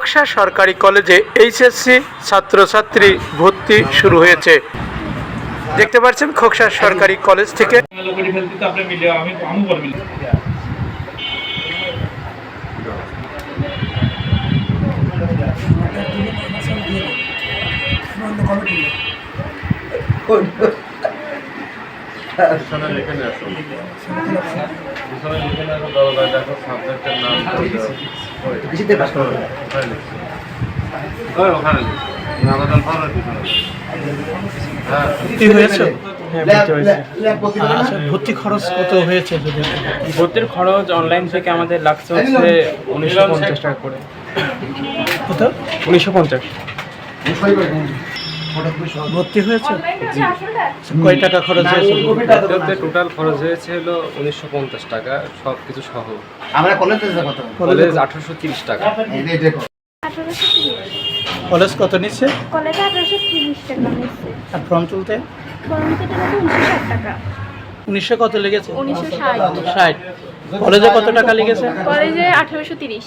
খোকসা সরকারি কলেজে এইচএসসি ছাত্রছাত্রী ভর্তি শুরু হয়েছে দেখতে পাচ্ছেন খোকসা সরকারি কলেজ থেকে দেখো সাবজেক্টের নাম ওই, বেশিতে পাস করো ওখানে ওখানে। হ্যাঁ ভর্তি হয়েছে। হ্যাঁ ভর্তি হয়েছে ল্যাব প্রতিবেদন আচ্ছা ভর্তি খরচ কত হয়েছে ভর্তির খরচ অনলাইন থেকে আমাদের লাগছে হচ্ছে উনিশশো পঞ্চাশ টাকা করে। কত? উনিশশো পঞ্চাশ। ভর্তি হয়েছে? কয় টাকা খরচ হয়েছে? ভর্তিতে টোটাল খরচ হয়েছে হলো উনিশশো পঞ্চাশ টাকা সব কিছু সহ। আমরা কলেজে কত? কলেজ আঠারোশো তিরিশ টাকা। কলেজ কত নিচ্ছে? কলেজে আঠারোশো তিরিশ টাকা নিচ্ছে। আর ফর্ম তুলতে? ফর্ম উনিশশো ষাট টাকা। উনিশশো কত লেগেছে? উনিশশো ষাট। কলেজে কত টাকা লেগেছে? কলেজে আঠারোশো তিরিশ।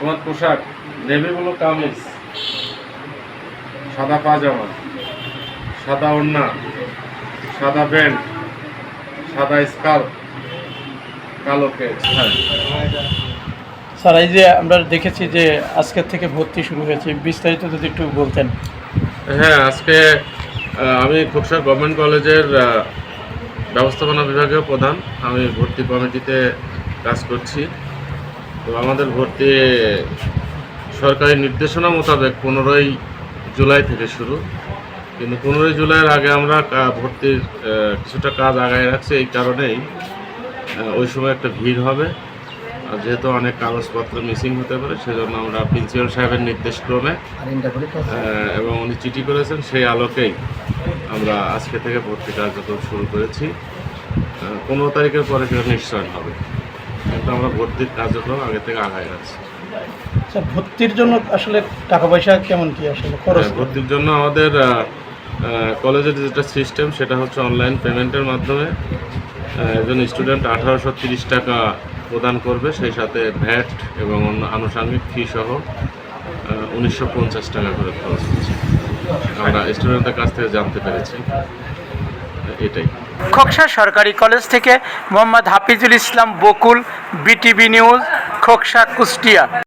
তোমার পোশাক নেভি বলো কামিজ সাদা পাজামা সাদা ওড়না সাদা প্যান্ট সাদা স্কার্ফ কালো কেস হ্যাঁ। স্যার এই যে আমরা দেখেছি যে আজকের থেকে ভর্তি শুরু হয়েছে বিস্তারিত যদি একটু বলতেন। হ্যাঁ আজকে আমি খোকসা গভর্নমেন্ট কলেজের ব্যবস্থাপনা বিভাগীয় প্রধান। আমি ভর্তি কমিটিতে কাজ করছি। তো আমাদের ভর্তি সরকারি নির্দেশনা মোতাবেক পনেরোই জুলাই থেকে শুরু। কিন্তু পনেরোই জুলাইয়ের আগে আমরা ভর্তির কিছুটা কাজ আগায় রাখছি এই কারণেই ওই সময় একটা ভিড় হবে। আর যেহেতু অনেক কাগজপত্র মিসিং হতে পারে, সেজন্য আমরা প্রিন্সিপাল সাহেবের নির্দেশক্রমে আর ইন্টার করে তো এবং উনি চিঠি করেছেন, সেই আলোকেই আমরা আজকে থেকে ভর্তি কার্যক্রম শুরু করেছি। পনেরো তারিখের পরে সেটা নিশ্চয়ন হবে। আমরা ভর্তির কার্যক্রম আগে থেকে আগায় স্যার ভর্তির জন্য আসলে টাকা পয়সা কেমন কি আসলে খরচ? হ্যাঁ, ভর্তির জন্য আমাদের কলেজের যেটা সিস্টেম সেটা হচ্ছে অনলাইন পেমেন্টের মাধ্যমে একজন স্টুডেন্ট আঠারোশো তিরিশ টাকা প্রদান করবে সেই সাথে ভ্যাট এবং অন্য আনুষঙ্গিক ফি সহ উনিশশো পঞ্চাশ টাকা করে খরচ হচ্ছে। আমরা স্টুডেন্টদের কাছ থেকে জানতে পেরেছি। এটাই। খোকসা সরকারি কলেজ থেকে মোহাম্মদ হাফিজুল ইসলাম বকুল বিটিভি নিউজ খোকসা কুষ্টিয়া।